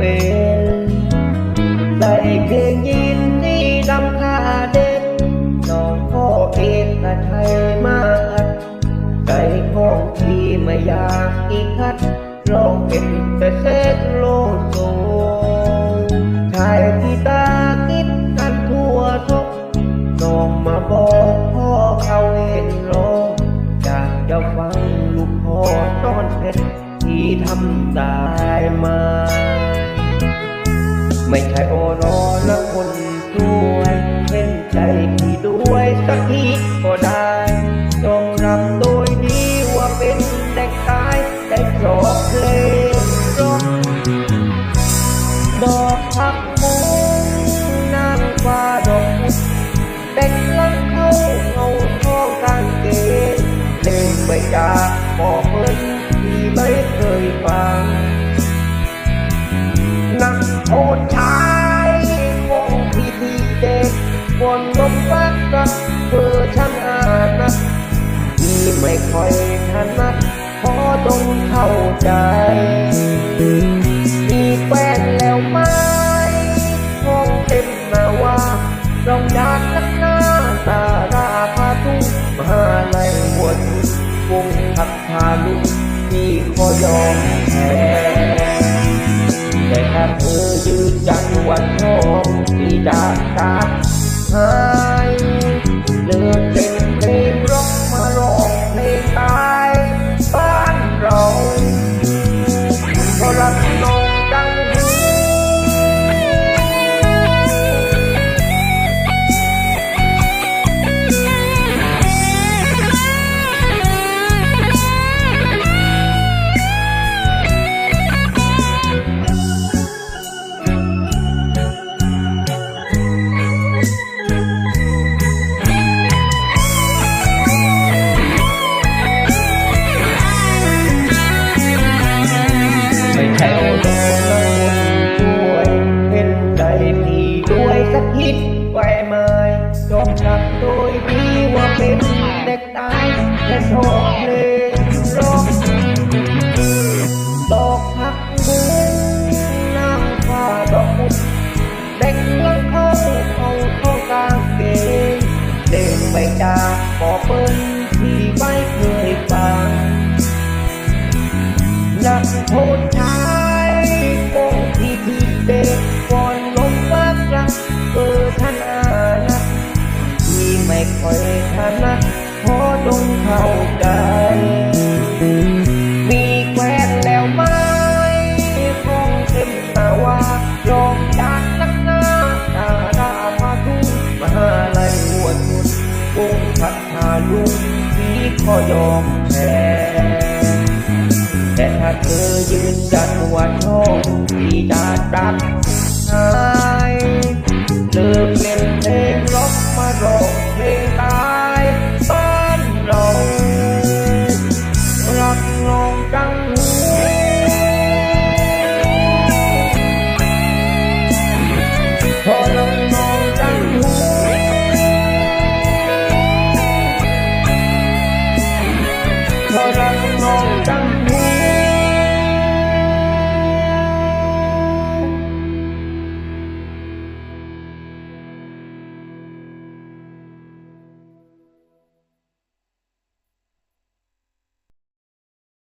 เป็นใส่เพลงยินดีดำคาเด็กน้องพ่อเองแต่ไทยมาอัดไก่ของที่ไม่อยากอีกคัดร้องเป็นแต่เซ็กโลโซชายที่ตาคิดกันทั่วทุกน้องมาบอกพ่อเขาเห็นรออยากจะฟังลูกพ่อตอนเพชรที่ทำได้มา ไม่ใช่โอรอและคนสวย นักโทษชายงงที่ที่เด็กวนลมฟักกับเพื่อฉันอ่านนะที่ไม่ค่อยถนัดพอต้องเข้าใจมีแฟนแล้วไหมคงเต็มหนาว่าเราอยากนักหน้าตาราพาทุ่งมหาลัยหัวทุนวงทักพาลุงที่ขอยอมแพ้ ยืนยันวันชอบที่จะตัดหา ใช่โอโลละคนช่วยเป็นใจพี่ด้วยสักคิดไว้ไหมจบกับโดยดีว่าเป็นเด็กตายและชอบเลงร้องดอกผักบุ้งนางฟ้าดอกมุดเด็กลังเข้าเอาเข้ากางเกงเดินไปจากบ่อเปิ้ลที่ไม่เคย นักโทษชายโกงที่ที่เด็กก่อนลงวักรักเออท่านอานะที่ไม่ค่อยถนัดพอจงเข้าใจมีแควนแล้วไหมคงเต็มตาว่าลองจากนักหน้าตาดาพาทุ่งมหาลัยหัวทุนวงพัฒนาลุงที่ขอยอมแพ้ เธอยืนยัดหัวโชคที่ดาดักหายเลิก